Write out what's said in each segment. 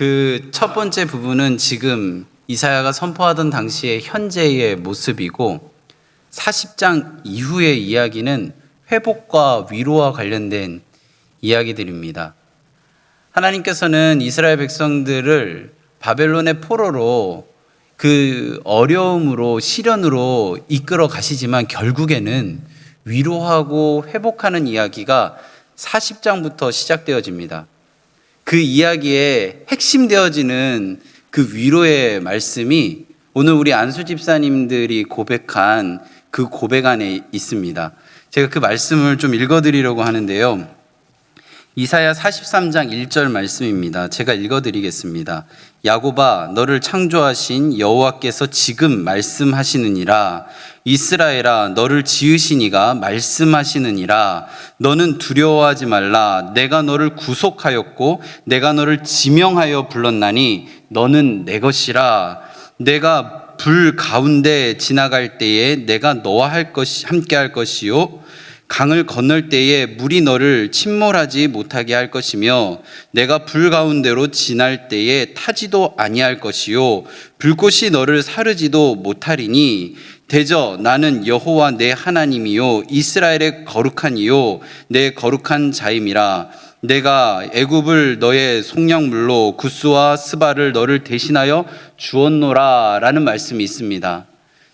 그 첫 번째 부분은 지금 이사야가 선포하던 당시의 현재의 모습이고 40장 이후의 이야기는 회복과 위로와 관련된 이야기들입니다. 하나님께서는 이스라엘 백성들을 바벨론의 포로로 그 어려움으로 시련으로 이끌어 가시지만 결국에는 위로하고 회복하는 이야기가 40장부터 시작되어집니다. 그 이야기에 핵심되어지는 그 위로의 말씀이 오늘 우리 안수 집사님들이 고백한 그 고백 안에 있습니다. 제가 그 말씀을 좀 읽어드리려고 하는데요. 이사야 43장 1절 말씀입니다. 제가 읽어 드리겠습니다. 야고바 너를 창조하신 여호와께서 지금 말씀하시느니라. 이스라엘아 너를 지으신 이가 말씀하시느니라. 너는 두려워하지 말라. 내가 너를 구속하였고 내가 너를 지명하여 불렀나니 너는 내 것이라. 내가 불 가운데 지나갈 때에 내가 너와 할 것이 함께 할 것이요 강을 건널 때에 물이 너를 침몰하지 못하게 할 것이며 내가 불 가운데로 지날 때에 타지도 아니할 것이요. 불꽃이 너를 사르지도 못하리니 대저 나는 여호와 내 하나님이요. 이스라엘의 거룩한 이요. 내 거룩한 자임이라. 내가 애굽을 너의 속량물로 구스와 스바를 너를 대신하여 주었노라라는 말씀이 있습니다.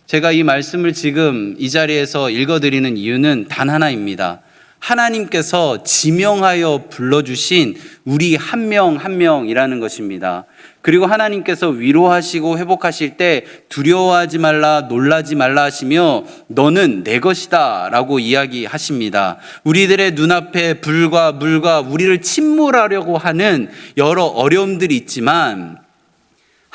제가 이 말씀을 지금 이 자리에서 읽어드리는 이유는 단 하나입니다. 하나님께서 지명하여 불러주신 우리 한 명 한 명이라는 것입니다. 그리고 하나님께서 위로하시고 회복하실 때 두려워하지 말라, 놀라지 말라 하시며 너는 내 것이다 라고 이야기하십니다. 우리들의 눈앞에 불과 물과 우리를 침몰하려고 하는 여러 어려움들이 있지만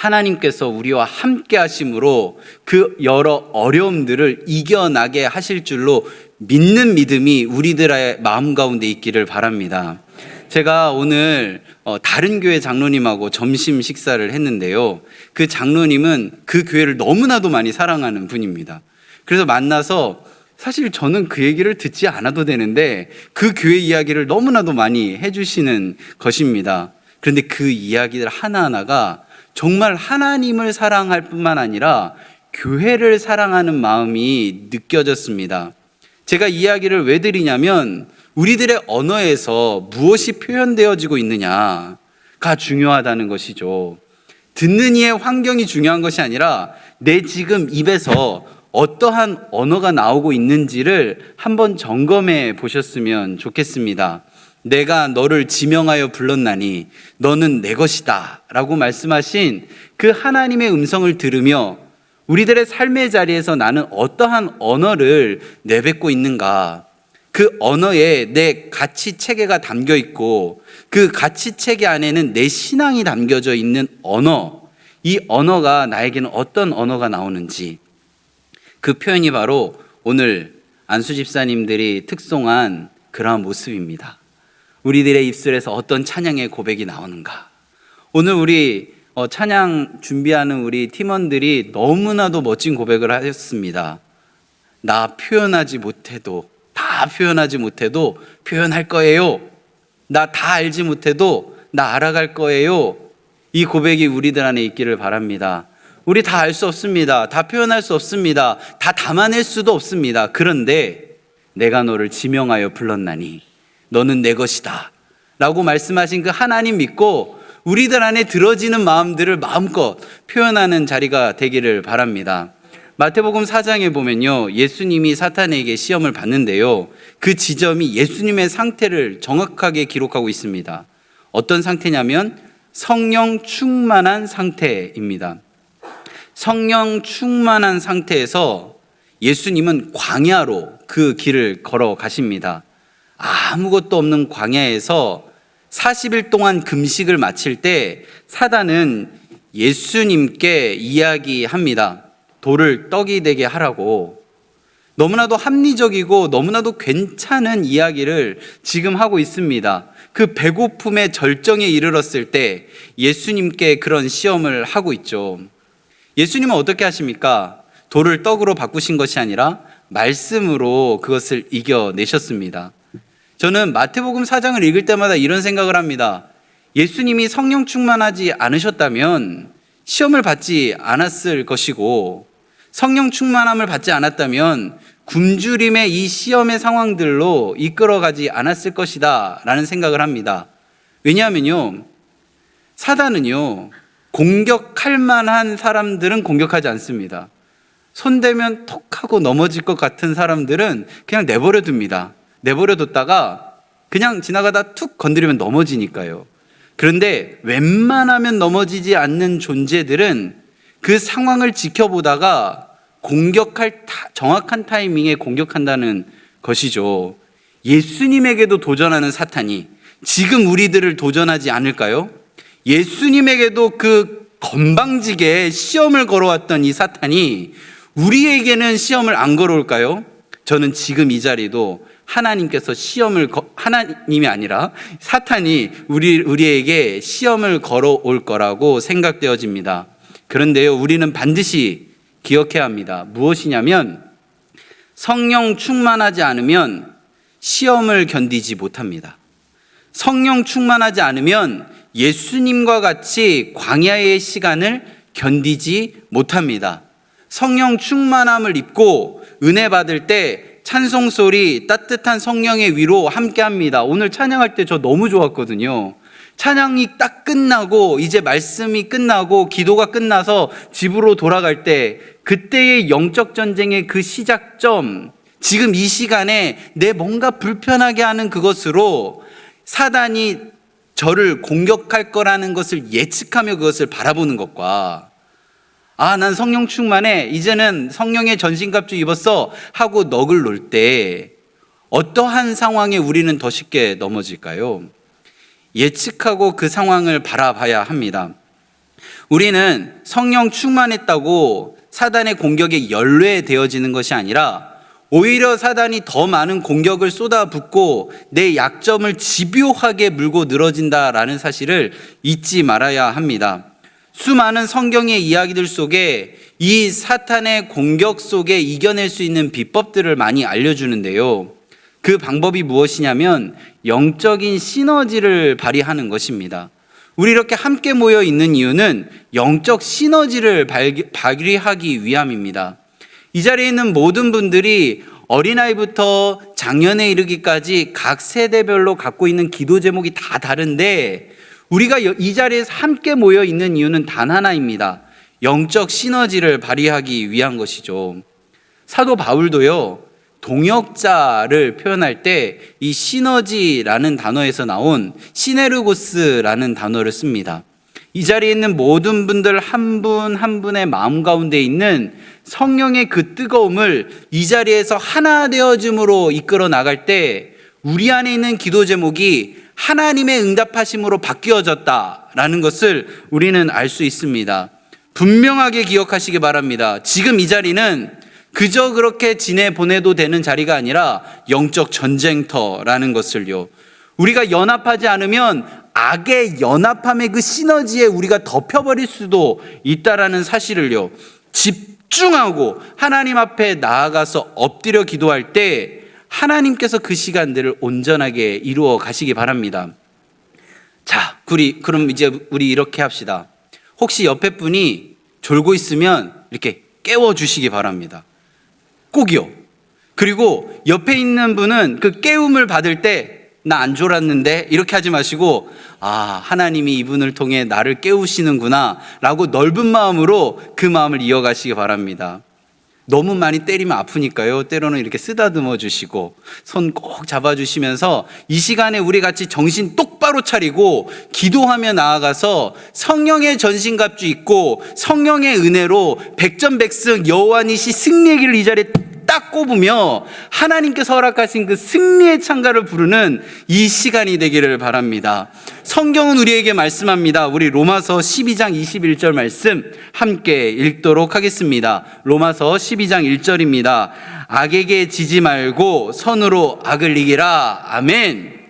하나님께서 우리와 함께 하심으로 그 여러 어려움들을 이겨나게 하실 줄로 믿는 믿음이 우리들의 마음 가운데 있기를 바랍니다. 제가 오늘 어, 다른 교회 장로님하고 점심 식사를 했는데요. 그 장로님은 그 교회를 너무나도 많이 사랑하는 분입니다. 그래서 만나서 사실 저는 그 얘기를 듣지 않아도 되는데 그 교회 이야기를 너무나도 많이 해주시는 것입니다. 그런데 그 이야기들 하나하나가 정말 하나님을 사랑할 뿐만 아니라 교회를 사랑하는 마음이 느껴졌습니다. 제가 이야기를 왜 드리냐면 우리들의 언어에서 무엇이 표현되어지고 있느냐가 중요하다는 것이죠. 듣는 이의 환경이 중요한 것이 아니라 내 지금 입에서 어떠한 언어가 나오고 있는지를 한번 점검해 보셨으면 좋겠습니다. 내가 너를 지명하여 불렀나니 너는 내 것이다. 라고 말씀하신 그 하나님의 음성을 들으며 우리들의 삶의 자리에서 나는 어떠한 언어를 내뱉고 있는가. 그 언어에 내 가치 체계가 담겨 있고 그 가치 체계 안에는 내 신앙이 담겨져 있는 언어. 이 언어가 나에게는 어떤 언어가 나오는지 그 표현이 바로 오늘 안수 집사님들이 특송한 그러한 모습입니다. 우리들의 입술에서 어떤 찬양의 고백이 나오는가. 오늘 우리 어, 찬양 준비하는 우리 팀원들이 너무나도 멋진 고백을 하셨습니다. 나 표현하지 못해도, 다 표현하지 못해도 표현할 거예요. 나 다 알지 못해도 나 알아갈 거예요. 이 고백이 우리들 안에 있기를 바랍니다. 우리 다 알 수 없습니다. 다 표현할 수 없습니다. 다 담아낼 수도 없습니다. 그런데 내가 너를 지명하여 불렀나니 너는 내 것이다. 라고 말씀하신 그 하나님 믿고 우리들 안에 들어지는 마음들을 마음껏 표현하는 자리가 되기를 바랍니다. 마태복음 4장에 보면요. 예수님이 사탄에게 시험을 받는데요. 그 지점이 예수님의 상태를 정확하게 기록하고 있습니다. 어떤 상태냐면 성령 충만한 상태입니다. 성령 충만한 상태에서 예수님은 광야로 그 길을 걸어 가십니다. 아무것도 없는 광야에서 40일 동안 금식을 마칠 때 사단은 예수님께 이야기합니다. 돌을 떡이 되게 하라고. 너무나도 합리적이고 너무나도 괜찮은 이야기를 지금 하고 있습니다. 그 배고픔의 절정에 이르렀을 때 예수님께 그런 시험을 하고 있죠. 예수님은 어떻게 하십니까? 돌을 떡으로 바꾸신 것이 아니라 말씀으로 그것을 이겨내셨습니다. 저는 마태복음 4장을 읽을 때마다 이런 생각을 합니다. 예수님이 성령 충만하지 않으셨다면 시험을 받지 않았을 것이고 성령 충만함을 받지 않았다면 굶주림의 이 시험의 상황들로 이끌어가지 않았을 것이다 라는 생각을 합니다. 왜냐하면요. 사단은요. 공격할 만한 사람들은 공격하지 않습니다. 손대면 톡 하고 넘어질 것 같은 사람들은 그냥 내버려 둡니다. 내버려 뒀다가 그냥 지나가다 툭 건드리면 넘어지니까요. 그런데 웬만하면 넘어지지 않는 존재들은 그 상황을 지켜보다가 공격할 타- 정확한 타이밍에 공격한다는 것이죠. 예수님에게도 도전하는 사탄이 지금 우리들을 도전하지 않을까요? 예수님에게도 그 건방지게 시험을 걸어왔던 이 사탄이 우리에게는 시험을 안 걸어올까요? 저는 지금 이 자리도 하나님께서 시험을 거- 하나님이 아니라 사탄이 우리 우리에게 시험을 걸어올 거라고 생각되어집니다. 그런데요, 우리는 반드시 기억해야 합니다. 무엇이냐면 성령 충만하지 않으면 시험을 견디지 못합니다. 성령 충만하지 않으면 예수님과 같이 광야의 시간을 견디지 못합니다. 성령 충만함을 입고 은혜 받을 때 찬송 소리 따뜻한 성령의 위로 함께 합니다. 오늘 찬양할 때 저 너무 좋았거든요. 찬양이 딱 끝나고 이제 말씀이 끝나고 기도가 끝나서 집으로 돌아갈 때 그때의 영적 전쟁의 그 시작점 지금 이 시간에 내 뭔가 불편하게 하는 그것으로 사단이 저를 공격할 거라는 것을 예측하며 그것을 바라보는 것과 아, 난 성령 충만해. 이제는 성령의 전신갑주 입었어. 하고 넋을 놓을 때 어떠한 상황에 우리는 더 쉽게 넘어질까요? 예측하고 그 상황을 바라봐야 합니다. 우리는 성령 충만했다고 사단의 공격에 연뢰되어지는 것이 아니라 오히려 사단이 더 많은 공격을 쏟아붓고 내 약점을 집요하게 물고 늘어진다라는 사실을 잊지 말아야 합니다. 수많은 성경의 이야기들 속에 이 사탄의 공격 속에 이겨낼 수 있는 비법들을 많이 알려주는데요. 그 방법이 무엇이냐면 영적인 시너지를 발휘하는 것입니다. 우리 이렇게 함께 모여 있는 이유는 영적 시너지를 발휘하기 위함입니다. 이 자리에 있는 모든 분들이 어린아이부터 장년에 이르기까지 각 세대별로 갖고 있는 기도 제목이 다 다른데 우리가 여- 이 자리에서 함께 모여 있는 이유는 단 하나입니다. 영적 시너지를 발휘하기 위한 것이죠. 사도 바울도요, 동역자를 표현할 때 이 시너지라는 단어에서 나온 시네르고스라는 단어를 씁니다. 이 자리에 있는 모든 분들 한 분한 분의 마음 가운데 있는 성령의 그 뜨거움을 이 자리에서 하나 되어짐으로 이끌어 나갈 때 우리 안에 있는 기도 제목이 하나님의 응답하심으로 바뀌어졌다라는 것을 우리는 알 수 있습니다. 분명하게 기억하시기 바랍니다. 지금 이 자리는 그저 그렇게 지내 보내도 되는 자리가 아니라 영적 전쟁터라는 것을요. 우리가 연합하지 않으면 악의 연합함의 그 시너지에 우리가 덮여버릴 수도 있다라는 사실을요. 집중하고 하나님 앞에 나아가서 엎드려 기도할 때 하나님께서 그 시간들을 온전하게 이루어 가시기 바랍니다. 자, 우리 그럼 이제 우리 이렇게 합시다. 혹시 옆에 분이 졸고 있으면 이렇게 깨워 주시기 바랍니다. 꼭이요. 그리고 옆에 있는 분은 그 깨움을 받을 때 나 안 졸았는데 이렇게 하지 마시고 아, 하나님이 이분을 통해 나를 깨우시는구나 라고 넓은 마음으로 그 마음을 이어가시기 바랍니다. 너무 많이 때리면 아프니까요. 때로는 이렇게 쓰다듬어 주시고 손 꼭 잡아 주시면서 이 시간에 우리 같이 정신 똑바로 차리고 기도하며 나아가서 성령의 전신갑주 입고 성령의 은혜로 백전백승 여호와니시 승리의 길을 이 자리에 딱 꼽으며 하나님께서 허락하신 그 승리의 창가를 부르는 이 시간이 되기를 바랍니다. 성경은 우리에게 말씀합니다. 우리 로마서 12장 21절 말씀 함께 읽도록 하겠습니다. 로마서 12장 1절입니다. 악에게 지지 말고 선으로 악을 이기라. 아멘.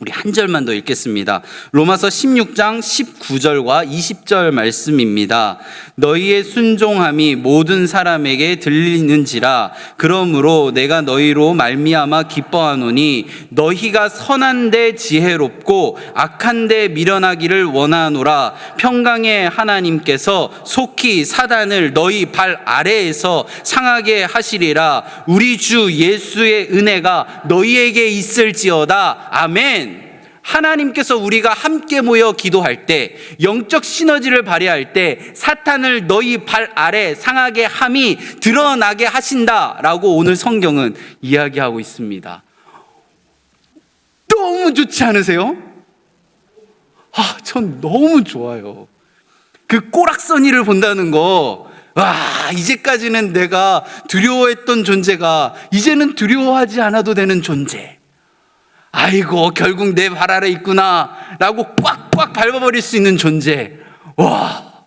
우리 한 절만 더 읽겠습니다. 로마서 16장 19절과 20절 말씀입니다. 너희의 순종함이 모든 사람에게 들리는지라 그러므로 내가 너희로 말미암아 기뻐하노니 너희가 선한데 지혜롭고 악한데 미련하기를 원하노라 평강의 하나님께서 속히 사단을 너희 발 아래에서 상하게 하시리라 우리 주 예수의 은혜가 너희에게 있을지어다 아멘. 하나님께서 우리가 함께 모여 기도할 때 영적 시너지를 발휘할 때 사탄을 너희 발 아래 상하게 함이 드러나게 하신다라고 오늘 성경은 이야기하고 있습니다. 너무 좋지 않으세요? 아, 전 너무 좋아요. 그 꼬락서니를 본다는 거, 와, 이제까지는 내가 두려워했던 존재가 이제는 두려워하지 않아도 되는 존재. 아이고, 결국 내 발 아래 있구나. 라고 꽉꽉 밟아버릴 수 있는 존재. 와,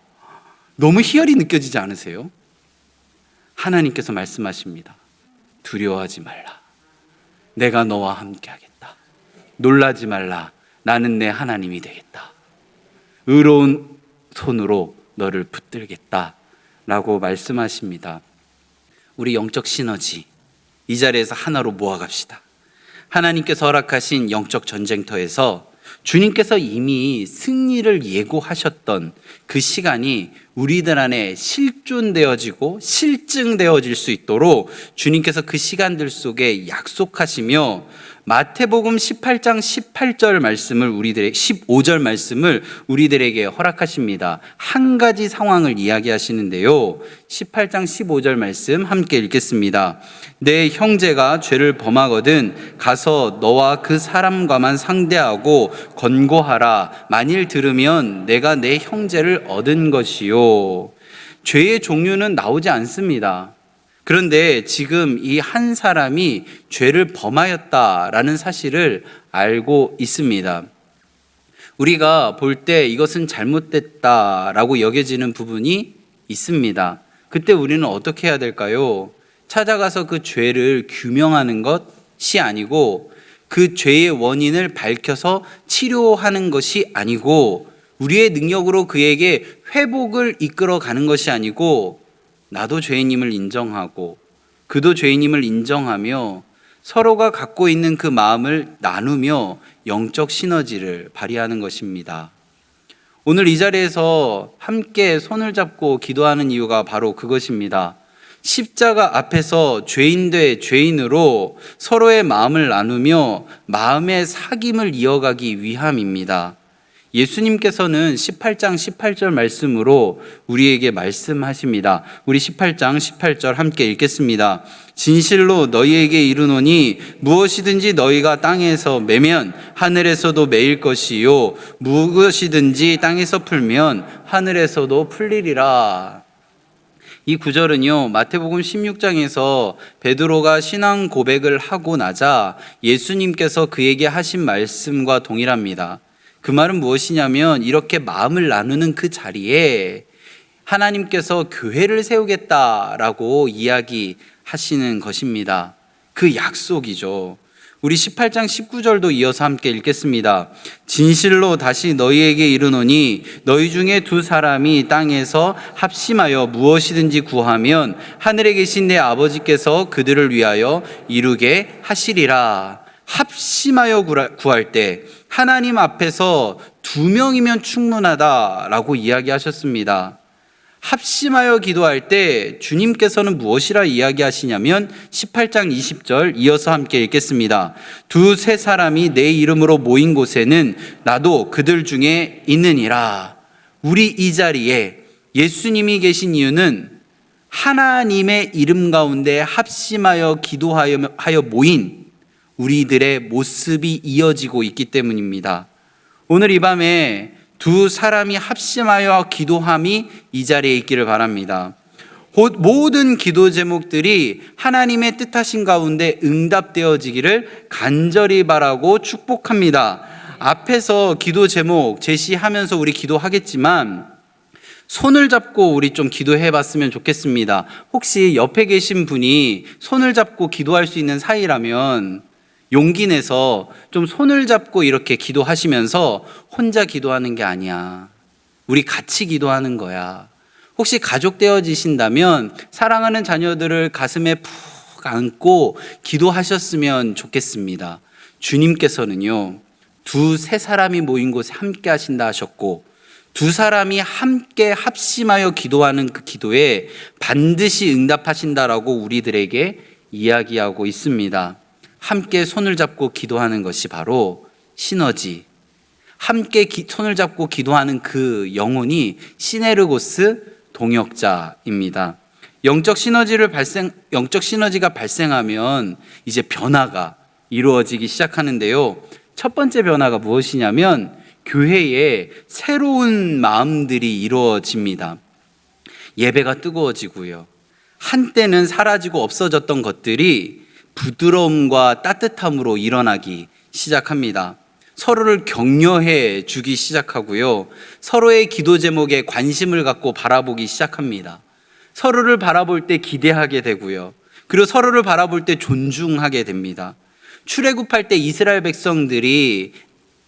너무 희열이 느껴지지 않으세요? 하나님께서 말씀하십니다. 두려워하지 말라. 내가 너와 함께 하겠다. 놀라지 말라. 나는 내 하나님이 되겠다. 의로운 손으로 너를 붙들겠다. 라고 말씀하십니다. 우리 영적 시너지 이 자리에서 하나로 모아갑시다. 하나님께서 허락하신 영적 전쟁터에서 주님께서 이미 승리를 예고하셨던 그 시간이 우리들 안에 실존되어지고 실증되어질 수 있도록 주님께서 그 시간들 속에 약속하시며 마태복음 18장 18절 말씀을 우리들의 15절 말씀을 우리들에게 허락하십니다. 한 가지 상황을 이야기하시는데요. 18장 15절 말씀 함께 읽겠습니다. 내 형제가 죄를 범하거든 가서 너와 그 사람과만 상대하고 권고하라. 만일 들으면 내가 내 형제를 얻은 것이요. 죄의 종류는 나오지 않습니다. 그런데 지금 이 한 사람이 죄를 범하였다라는 사실을 알고 있습니다. 우리가 볼 때 이것은 잘못됐다라고 여겨지는 부분이 있습니다. 그때 우리는 어떻게 해야 될까요? 찾아가서 그 죄를 규명하는 것이 아니고 그 죄의 원인을 밝혀서 치료하는 것이 아니고 우리의 능력으로 그에게 회복을 이끌어 가는 것이 아니고 나도 죄인임을 인정하고 그도 죄인임을 인정하며 서로가 갖고 있는 그 마음을 나누며 영적 시너지를 발휘하는 것입니다. 오늘 이 자리에서 함께 손을 잡고 기도하는 이유가 바로 그것입니다. 십자가 앞에서 죄인 대 죄인으로 서로의 마음을 나누며 마음의 사귐을 이어가기 위함입니다. 예수님께서는 18장 18절 말씀으로 우리에게 말씀하십니다. 우리 18장 18절 함께 읽겠습니다. 진실로 너희에게 이르노니 무엇이든지 너희가 땅에서 매면 하늘에서도 매일 것이요 무엇이든지 땅에서 풀면 하늘에서도 풀리리라. 이 구절은요, 마태복음 16장에서 베드로가 신앙 고백을 하고 나자 예수님께서 그에게 하신 말씀과 동일합니다. 그 말은 무엇이냐면 이렇게 마음을 나누는 그 자리에 하나님께서 교회를 세우겠다라고 이야기하시는 것입니다. 그 약속이죠. 우리 18장 19절도 이어서 함께 읽겠습니다. 진실로 다시 너희에게 이르노니 너희 중에 두 사람이 땅에서 합심하여 무엇이든지 구하면 하늘에 계신 내 아버지께서 그들을 위하여 이루게 하시리라. 합심하여 구할 때 하나님 앞에서 두 명이면 충분하다라고 이야기하셨습니다. 합심하여 기도할 때 주님께서는 무엇이라 이야기하시냐면 18장 20절 이어서 함께 읽겠습니다. 두 세 사람이 내 이름으로 모인 곳에는 나도 그들 중에 있느니라. 우리 이 자리에 예수님이 계신 이유는 하나님의 이름 가운데 합심하여 기도하여 모인 우리들의 모습이 이어지고 있기 때문입니다. 오늘 이 밤에 두 사람이 합심하여 기도함이 이 자리에 있기를 바랍니다. 모든 기도 제목들이 하나님의 뜻하신 가운데 응답되어지기를 간절히 바라고 축복합니다. 앞에서 기도 제목 제시하면서 우리 기도하겠지만 손을 잡고 우리 좀 기도해 봤으면 좋겠습니다. 혹시 옆에 계신 분이 손을 잡고 기도할 수 있는 사이라면 용기 내서 좀 손을 잡고 이렇게 기도하시면서 혼자 기도하는 게 아니야. 우리 같이 기도하는 거야. 혹시 가족 되어지신다면 사랑하는 자녀들을 가슴에 푹 안고 기도하셨으면 좋겠습니다. 주님께서는요, 두, 세 사람이 모인 곳에 함께 하신다 하셨고, 두 사람이 함께 합심하여 기도하는 그 기도에 반드시 응답하신다라고 우리들에게 이야기하고 있습니다. 함께 손을 잡고 기도하는 것이 바로 시너지. 함께 기- 손을 잡고 기도하는 그 영혼이 시네르고스 동역자입니다. 영적 시너지를 발생 영적 시너지가 발생하면 이제 변화가 이루어지기 시작하는데요. 첫 번째 변화가 무엇이냐면 교회에 새로운 마음들이 이루어집니다. 예배가 뜨거워지고요. 한때는 사라지고 없어졌던 것들이 부드러움과 따뜻함으로 일어나기 시작합니다. 서로를 격려해 주기 시작하고요. 서로의 기도 제목에 관심을 갖고 바라보기 시작합니다. 서로를 바라볼 때 기대하게 되고요. 그리고 서로를 바라볼 때 존중하게 됩니다. 출애굽할 때 이스라엘 백성들이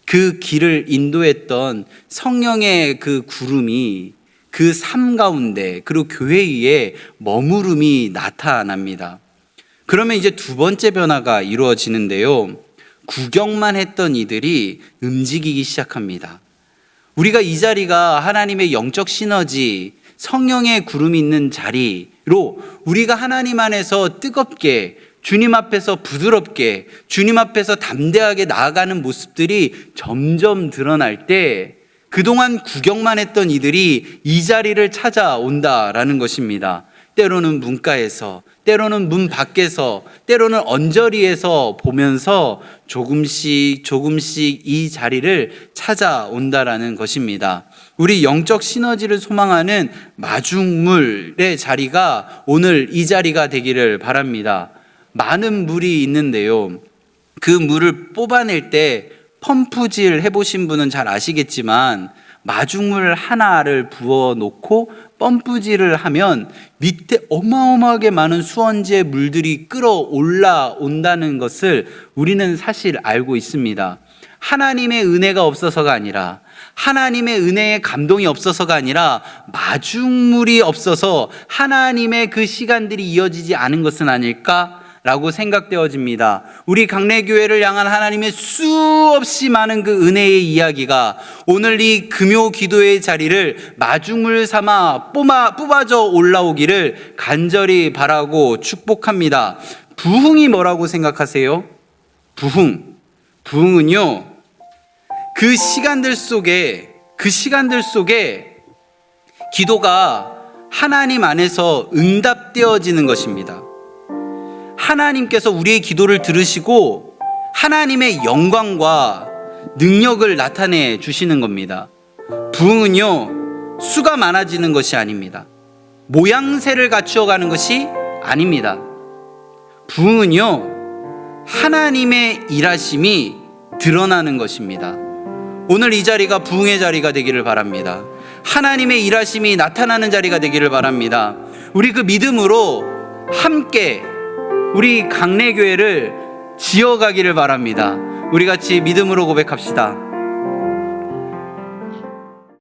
그 길을 인도했던 성령의 그 구름이 그 삶 가운데 그리고 교회 위에 머무름이 나타납니다. 그러면 이제 두 번째 변화가 이루어지는데요. 구경만 했던 이들이 움직이기 시작합니다. 우리가 이 자리가 하나님의 영적 시너지, 성령의 구름이 있는 자리로 우리가 하나님 안에서 뜨겁게 주님 앞에서 부드럽게 주님 앞에서 담대하게 나아가는 모습들이 점점 드러날 때 그동안 구경만 했던 이들이 이 자리를 찾아온다라는 것입니다. 때로는 문가에서, 때로는 문 밖에서, 때로는 언저리에서 보면서 조금씩 조금씩 이 자리를 찾아온다라는 것입니다. 우리 영적 시너지를 소망하는 마중물의 자리가 오늘 이 자리가 되기를 바랍니다. 많은 물이 있는데요. 그 물을 뽑아낼 때 펌프질 해보신 분은 잘 아시겠지만 마중물 하나를 부어 놓고 펌프질을 하면 밑에 어마어마하게 많은 수원지의 물들이 끌어올라 온다는 것을 우리는 사실 알고 있습니다. 하나님의 은혜가 없어서가 아니라 하나님의 은혜의 감동이 없어서가 아니라 마중물이 없어서 하나님의 그 시간들이 이어지지 않은 것은 아닐까? 라고 생각되어집니다. 우리 강례교회를 향한 하나님의 수없이 많은 그 은혜의 이야기가 오늘 이 금요 기도의 자리를 마중물 삼아 뽑아, 뽑아져 올라오기를 간절히 바라고 축복합니다. 부흥이 뭐라고 생각하세요? 부흥. 부흥은요, 그 시간들 속에, 그 시간들 속에 기도가 하나님 안에서 응답되어지는 것입니다. 하나님께서 우리의 기도를 들으시고 하나님의 영광과 능력을 나타내 주시는 겁니다. 부흥은요, 수가 많아지는 것이 아닙니다. 모양새를 갖추어 가는 것이 아닙니다. 부흥은요, 하나님의 일하심이 드러나는 것입니다. 오늘 이 자리가 부흥의 자리가 되기를 바랍니다. 하나님의 일하심이 나타나는 자리가 되기를 바랍니다. 우리 그 믿음으로 함께 우리 강례교회를 지어가기를 바랍니다. 우리 같이 믿음으로 고백합시다.